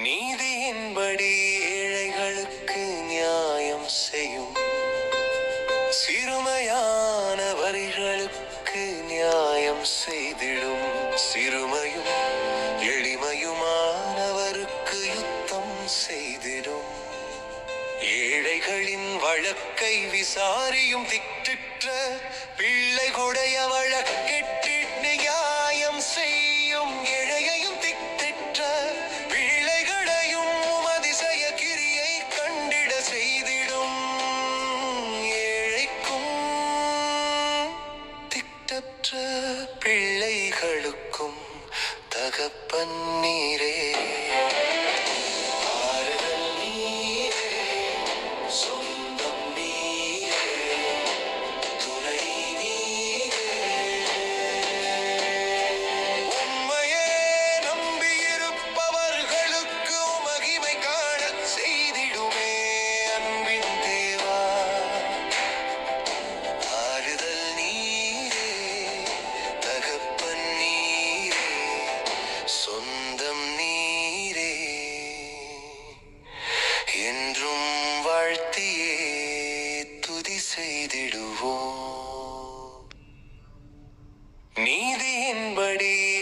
நீதியின்படி ஏழைகளுக்கு நியாயம் செய்யும். சிறுமையான வரிகளுக்கு நியாயம் செய்திடும். சிறுமையும் எளிமையுமானவருக்கு யுத்தம் செய்திடும். ஏழைகளின் வழக்கை விசாரியும் திட்டிற்ற திட்டற்ற பிள்ளைகளுக்கும் தகப்பன் நீரே. சொந்தம் நீரே என்றும் வாழ்த்தியே துதி செய்திடுவோம்.